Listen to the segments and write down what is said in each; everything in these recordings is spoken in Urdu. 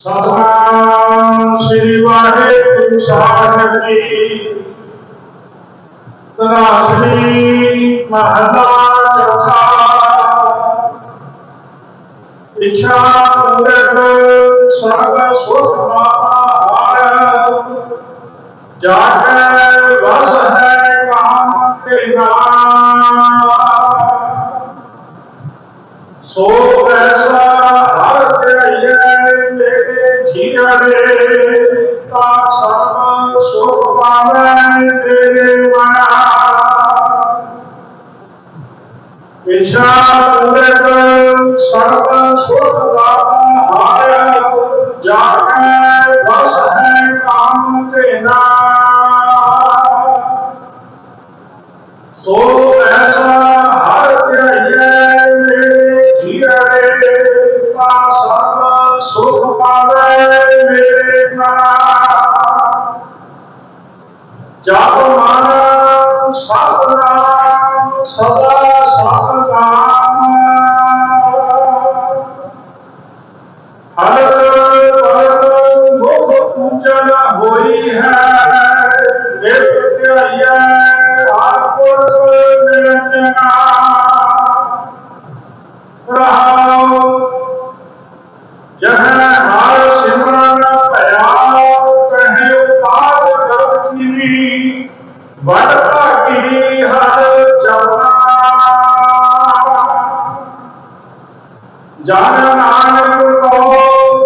ਸਤਨਾਮ ਸ੍ਰੀ ਵਾਹਿਗੁਰੂ ਸਾਹਿਬ ਜੀ ਤਨਾਸਰੀ ਮਹਲਾ ਚੌਥਾ ਇਛਾ ਪੂਰਕ ਸਰਬ ਸੁਖ ਮਾਰ ਜਾ ਕੇ ਵਸ ਹੈ ਕਾਮ ਕੇ ਨਾਮ سر سکھ منا پچھڑا سر سکھ کام آیا جاگ بس ہیں کام دینا না যার নাম সাত নাম সব ہی ہر جگہ جانا نانک کو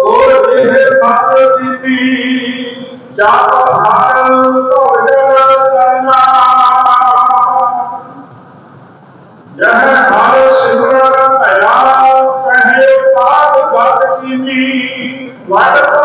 گوڑے پت دیتی جی جاتا ہر کو کرنا یہ ہر سمرن پیا کہے، پاک بات کی بھی وٹ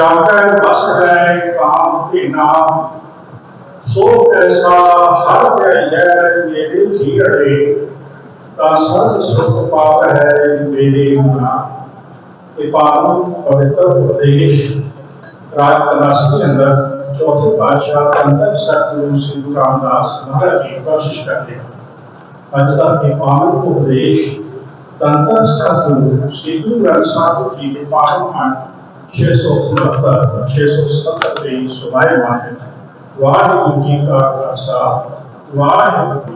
جاکر بس ہے کام کے نام سو پیسہ ہر جہ میرے جی اڑے تا سر سکھ پاپ ہے میرے ہونا پالم پوتر پردیش راج کلاس کے اندر چوتھے بادشاہ تندر ست گرو سری رام داس مہاراج جی کوشش کرتے ہیں اج کا یہ پالن اپدیش ست گرو سری گرو گرنتھ صاحب جی کے چھ سو انہتر چھ سو ستر میں صوبائی مارکیٹ واحد کا خاصا واحد